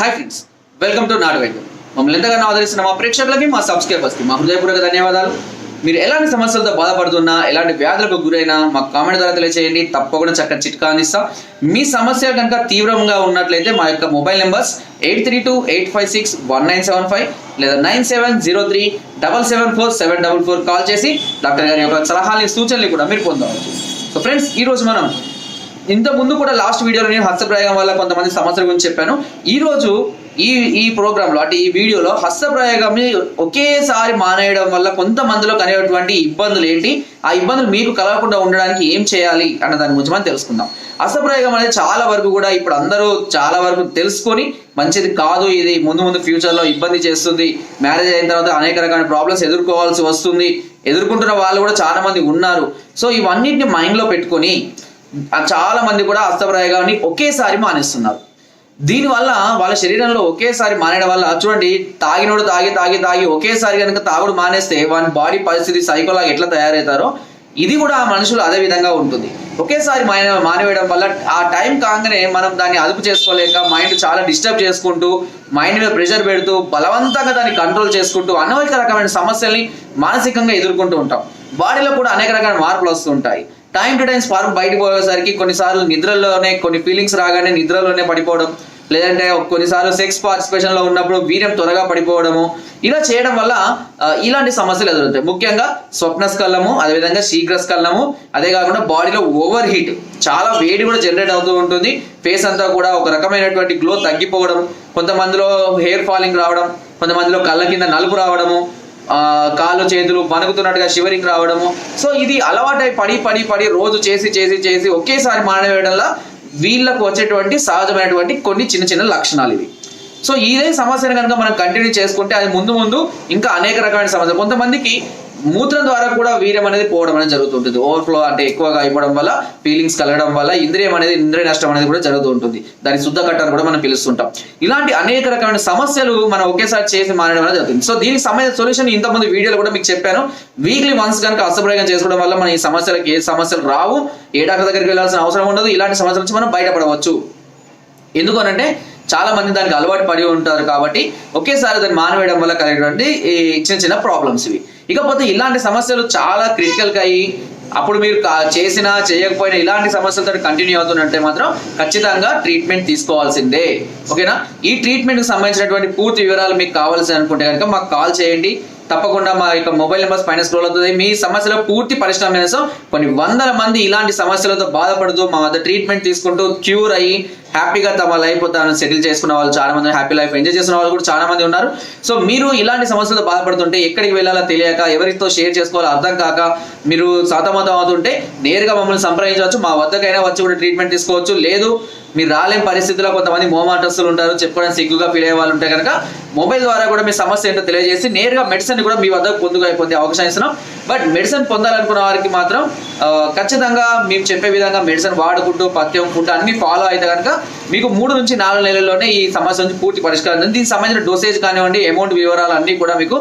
Hi friends welcome to నాడు వైద్యం మమ్మల్ని ఎంతగానో ఆదరిస్తున్న మా ప్రేక్షకులకి మా సబ్స్క్రైబర్స్కి మా హృదయపూర్వక ధన్యవాదాలు. మీరు ఎలాంటి సమస్యలతో బాధపడుతున్నా ఎలాంటి వ్యాధులకు గురైనా మా కామెంట్ ద్వారా తెలియజేయండి తప్పకుండా చక్కని చిట్కా అందిస్తాం. మీ సమస్య కనుక తీవ్రంగా ఉన్నట్లయితే మా యొక్క mobile numbers eight three two eight five six one nine seven five లేదా nine seven zero three double seven four seven double four call చేసి డాక్టర్ గారి యొక్క సలహాలని సూచనలు కూడా మీరు పొందవచ్చు. సో ఫ్రెండ్స్ ఈరోజు మనం ఇంత ముందు కూడా లాస్ట్ వీడియోలో నేను హస్తప్రయోగం వల్ల కొంతమంది సమస్యల గురించి చెప్పాను. ఈ రోజు ఈ ఈ ప్రోగ్రాంలో అంటే ఈ వీడియోలో హస్తప్రయోగం ఒకేసారి మానేయడం వల్ల కొంతమందిలో కనేటువంటి ఇబ్బందులు ఏంటి? ఆ ఇబ్బందులు మీకు కలగకుండా ఉండడానికి ఏం చేయాలి అన్న దాని గురించి మనం తెలుసుకుందాం. హస్తప్రయోగం అనేది చాలా వరకు కూడా ఇప్పుడు అందరూ చాలా వరకు తెలుసుకొని మంచిది కాదు ఇది ముందు ముందు ఫ్యూచర్లో ఇబ్బంది చేస్తుంది. మ్యారేజ్ అయిన తర్వాత అనేక రకమైన ప్రాబ్లమ్స్ ఎదుర్కోవాల్సి వస్తుంది. ఎదుర్కొంటున్న వాళ్ళు కూడా చాలా మంది ఉన్నారు. సో ఇవన్నిటిని మైండ్లో పెట్టుకొని చాలా మంది కూడా హస్తప్రయోగాన్ని ఒకేసారి మానేస్తున్నారు. దీనివల్ల వాళ్ళ శరీరంలో ఒకేసారి మానేయడం వల్ల చూడండి తాగినోడు తాగి తాగి తాగి ఒకేసారి కనుక తాగుడు మానేస్తే వాని బాడీ పరిస్థితి సైకోలాగా ఎట్లా తయారవుతారో ఇది కూడా ఆ మనుషులు అదే విధంగా ఉంటుంది. ఒకేసారి మానే మానేయడం వల్ల ఆ టైం కాగానే మనం దాన్ని అదుపు చేసుకోలేక మైండ్ చాలా డిస్టర్బ్ చేసుకుంటూ మైండ్ మీద ప్రెషర్ పెడుతూ బలవంతంగా దాన్ని కంట్రోల్ చేసుకుంటూ అనేక రకమైన సమస్యల్ని మానసికంగా ఎదుర్కొంటూ ఉంటాం. బాడీలో కూడా అనేక రకాల మార్పులు వస్తుంటాయి టైం టు టైం స్పార్క్ బయటకు పోయేసరికి కొన్నిసార్లు నిద్రలోనే కొన్ని ఫీలింగ్స్ రాగానే నిద్రలోనే పడిపోవడం. లేదంటే కొన్నిసార్లు సెక్స్ పార్టిసిపేషన్లో ఉన్నప్పుడు వీర్యం త్వరగా పడిపోవడము. ఇలా చేయడం వల్ల ఇలాంటి సమస్యలు ఎదురవుతాయి. ముఖ్యంగా స్వప్నస్కలము అదేవిధంగా శీఘ్రస్కలనము అదే కాకుండా బాడీలో ఓవర్ హీట్ చాలా వేడి కూడా జనరేట్ అవుతూ ఉంటుంది. ఫేస్ అంతా కూడా ఒక రకమైనటువంటి గ్లో తగ్గిపోవడం. కొంతమందిలో హెయిర్ ఫాలింగ్ రావడం కొంతమందిలో కళ్ళ కింద నలుపు రావడము. కాళ్ళు చేతులు వణుకుతున్నట్టుగా షివరింగ్ రావడము. సో ఇది అలవాటై పడి పడి పడి రోజు చేసి చేసి చేసి ఒకేసారి మానవేయడంలో వీళ్ళకు వచ్చేటువంటి సహజమైనటువంటి కొన్ని చిన్న చిన్న లక్షణాలు ఇవి. సో ఇదే సమస్యను కనుక మనం కంటిన్యూ చేసుకుంటే అది ముందు ముందు ఇంకా అనేక రకమైన సమస్య కొంతమందికి మూత్రం ద్వారా కూడా వీర్యం అనేది పోవడం అనేది జరుగుతుంటుంది. ఓవర్ఫ్లో అంటే ఎక్కువగా అయిపోవడం వల్ల ఫీలింగ్స్ కలగడం వల్ల ఇంద్రియం అనేది ఇంద్రియ నష్టం అనేది కూడా జరుగుతూ ఉంటుంది దాని శుద్ధ కట్టని కూడా మనం పిలుస్తుంటాం. ఇలాంటి అనేక రకమైన సమస్యలు మనం ఒకేసారి చేసి మారడం అనేది జరుగుతుంది. సో దీనికి సంబంధించిన సొల్యూషన్ ఇంతకుముందు వీడియోలో కూడా మీకు చెప్పాను. వీక్లీ వన్స్ కనుక అసప్రయోగం చేసుకోవడం వల్ల మన ఈ సమస్యలకు ఏ సమస్యలు రావు ఏ డాక్టర్ దగ్గరికి వెళ్ళాల్సిన అవసరం ఉండదు. ఇలాంటి సమస్యల నుంచి మనం బయటపడవచ్చు. ఎందుకు అనంటే చాలా మంది దానికి అలవాటు పడి ఉంటారు కాబట్టి ఒకేసారి దాన్ని మానవేయడం వల్ల కలిగినటువంటి చిన్న చిన్న ప్రాబ్లమ్స్ ఇవి. ఇకపోతే ఇలాంటి సమస్యలు చాలా క్రిటికల్గా అయ్యి అప్పుడు మీరు కా- చేసినా చేయకపోయినా ఇలాంటి సమస్యలతో కంటిన్యూ అవుతున్నట్టే మాత్రం ఖచ్చితంగా ట్రీట్మెంట్ తీసుకోవాల్సిందే. ఓకేనా? ఈ ట్రీట్మెంట్కి సంబంధించినటువంటి పూర్తి వివరాలు మీకు కావాల్సి అనుకుంటే కనుక మాకు కాల్ చేయండి. తప్పకుండా మా యొక్క మొబైల్ నెంబర్స్ పైన స్క్రోల్ అవుతుంది. మీ సమస్యలో పూర్తి పరిష్కారం కోసం కొన్ని వందల మంది ఇలాంటి సమస్యలతో బాధపడుతూ మా వద్ద ట్రీట్మెంట్ తీసుకుంటూ క్యూర్ అయ్యి హ్యాపీగా తమ లైఫ్ తాను సెటిల్ చేసుకున్న వాళ్ళు చాలా మంది హ్యాపీ లైఫ్ ఎంజాయ్ చేసిన వాళ్ళు కూడా చాలా మంది ఉన్నారు. సో మీరు ఇలాంటి సమస్యలతో బాధపడుతుంటే ఎక్కడికి వెళ్ళాలో తెలియక ఎవరితో షేర్ చేసుకోవాలో అర్థం కాక మీరు సతమతం అవుతుంటే నేరుగా మమ్మల్ని సంప్రదించవచ్చు. మా వద్దకైనా వచ్చి కూడా ట్రీట్మెంట్ తీసుకోవచ్చు. లేదు మీరు రాలేని పరిస్థితుల్లో కొంతమంది మోమాటస్తులు ఉంటారు చెప్పుకోవడానికి సిగ్గుగా ఫీల్ అయ్యే వాళ్ళు ఉంటే కనుక మొబైల్ ద్వారా కూడా మీ సమస్య ఏంటో తెలియజేసి నేరుగా మెడిసిన్ కూడా మీ వద్ద పొందుగా పొందే అవకాశం ఇస్తున్నాం బట్ మెడిసిన్ పొందాలనుకున్న వారికి మాత్రం ఖచ్చితంగా మేము చెప్పే విధంగా మెడిసిన్ వాడుకుంటూ పథ్యం ఫుడ్ అన్ని ఫాలో అయితే కనుక మీకు మూడు నుంచి నాలుగు నెలల్లోనే ఈ సమస్య నుంచి పూర్తి పరిష్కారం ఉంది. దీనికి సంబంధించిన డోసేజ్ కానివ్వండి అమౌంట్ వివరాలు అన్నీ కూడా మీకు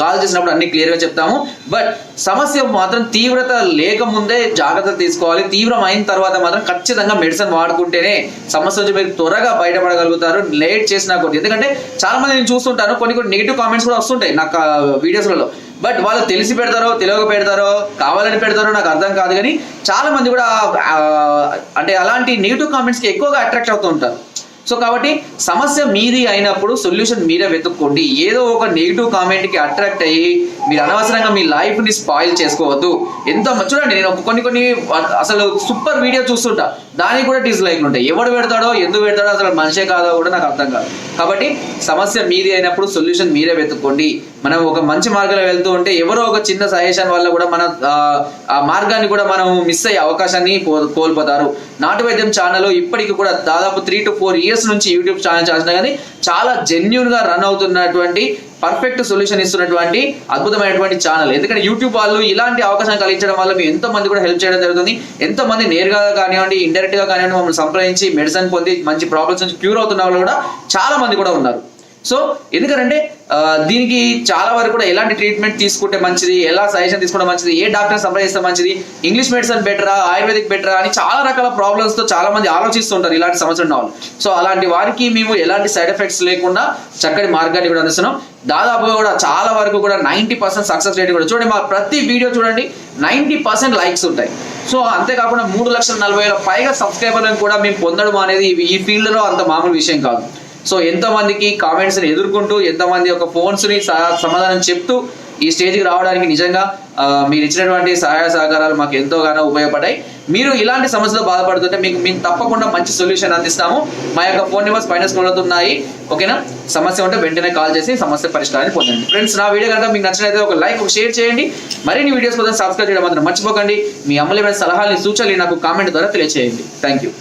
కాల్ చేసినప్పుడు అన్ని క్లియర్గా చెప్తాము. బట్ సమస్య మాత్రం తీవ్రత లేకముందే జాగ్రత్త తీసుకోవాలి. తీవ్రమైన తర్వాత మాత్రం ఖచ్చితంగా మెడిసిన్ వాడుకుంటేనే సమస్య నుంచి మీరు త్వరగా బయటపడగలుగుతారు. లేట్ చేసినా కూడా. ఎందుకంటే చాలా మంది నేను చూస్తుంటాను కొన్ని కొన్ని నెగిటివ్ కామెంట్స్ కూడా వస్తుంటాయి నాకు వీడియోస్లలో బట్ వాళ్ళు తెలిసి పెడతారో తెలియక పెడతారో కావాలని పెడతారో నాకు అర్థం కాదు కానీ చాలా మంది కూడా అంటే అలాంటి నెగిటివ్ కామెంట్స్కి ఎక్కువగా అట్రాక్ట్ అవుతూ ఉంటారు. సో కాబట్టి సమస్య మీది అయినప్పుడు సొల్యూషన్ మీరే వెతుక్కోండి. ఏదో ఒక నెగిటివ్ కామెంట్కి అట్రాక్ట్ అయ్యి మీరు అనవసరంగా మీ లైఫ్ని స్పాయిల్ చేసుకోవద్దు. ఎంత చూడండి నేను కొన్ని కొన్ని అసలు సూపర్ వీడియో చూస్తుంటా. దానికి కూడా డిస్లైక్లు ఉంటాయి. ఎవడు పెడతాడో ఎందుకు పెడతాడో అసలు మనిషే కాదో కూడా నాకు అర్థం కాదు. కాబట్టి సమస్య మీది అయినప్పుడు సొల్యూషన్ మీరే వెతుక్కోండి. మనం ఒక మంచి మార్గంలో వెళ్తూ ఉంటే ఎవరో ఒక చిన్న సజెషన్ వల్ల కూడా మన ఆ, మార్గాన్ని కూడా మనం మిస్ అయ్యే అవకాశాన్ని కోల్పోతారు. నాటు వైద్యం ఛానల్ ఇప్పటికి కూడా దాదాపు త్రీ టు ఫోర్ ఇయర్స్ నుంచి యూట్యూబ్ ఛానల్ చేసినా కానీ చాలా జెన్యున్గా రన్ అవుతున్నటువంటి పర్ఫెక్ట్ సొల్యూషన్ ఇస్తున్నటువంటి అద్భుతమైనటువంటి ఛానల్ ఎందుకంటే యూట్యూబ్ వాళ్ళు ఇలాంటి అవకాశం కలిగించడం వల్ల మేము ఎంతో మంది కూడా హెల్ప్ చేయడం జరుగుతుంది. ఎంతో మంది నేరుగా కానివ్వండి ఇండైరెక్ట్గా కానివ్వండి మమ్మల్ని సంప్రదించి మెడిసిన్ పొంది మంచి ప్రాబ్లమ్స్ నుంచి క్యూర్ అవుతున్న వాళ్ళు కూడా చాలా మంది కూడా ఉన్నారు. సో ఎందుకంటే దీనికి చాలా వరకు కూడా ఎలాంటి ట్రీట్మెంట్ తీసుకుంటే మంచిది? ఎలా సజెషన్ తీసుకుంటే మంచిది? ఏ డాక్టర్ సంప్రదిస్తే మంచిది? ఇంగ్లీష్ మెడిసిన్ బెటరా ఆయుర్వేదిక్ బెటరా అని చాలా రకాల ప్రాబ్లమ్స్తో చాలా మంది ఆలోచిస్తుంటారు ఇలాంటి సమస్యలు ఉన్న వాళ్ళు సో అలాంటి వారికి మేము ఎలాంటి సైడ్ ఎఫెక్ట్స్ లేకుండా చక్కటి మార్గాన్ని కూడా అందిస్తున్నాం. దాదాపుగా కూడా చాలా వరకు కూడా నైంటీ పర్సెంట్ సక్సెస్ రేట్ కూడా. చూడండి మా ప్రతి వీడియో చూడండి నైంటీ పర్సెంట్ లైక్స్ ఉంటాయి. సో అంతేకాకుండా మూడు లక్షల నలభై వేల పైగా సబ్స్క్రైబర్లను కూడా మేము పొందడం అనేది ఈ ఫీల్డ్లో అంత మామూలు విషయం కాదు. సో ఎంతమందికి కామెంట్స్ని ఎదుర్కొంటూ ఎంతమంది ఒక ఫోన్స్ని సమాధానం చెప్తూ ఈ స్టేజ్కి రావడానికి నిజంగా మీరు ఇచ్చినటువంటి సహాయ సహకారాలు మాకు ఎంతోగానో ఉపయోగపడ్డాయి. మీరు ఇలాంటి సమస్యలు బాధపడుతుంటే మీకు మేము తప్పకుండా మంచి సొల్యూషన్ అందిస్తాము. మా యొక్క ఫోన్ నెంబర్స్ పైన స్క్రోల్ అవుతున్నాయి. ఓకేనా సమస్య ఉంటే వెంటనే కాల్ చేసి సమస్య పరిష్కారాన్ని పొందండి. ఫ్రెండ్స్ నా వీడియో కనుక మీకు నచ్చినట్లయితే ఒక లైక్ ఒక షేర్ చేయండి. మరిన్ని వీడియోస్ కోసం సబ్స్క్రైబ్ చేయడం మాత్రం మర్చిపోకండి. మీ అమూల్యమైన సలహాలు సూచనలు నాకు కామెంట్ ద్వారా తెలియజేయండి థ్యాంక్ యూ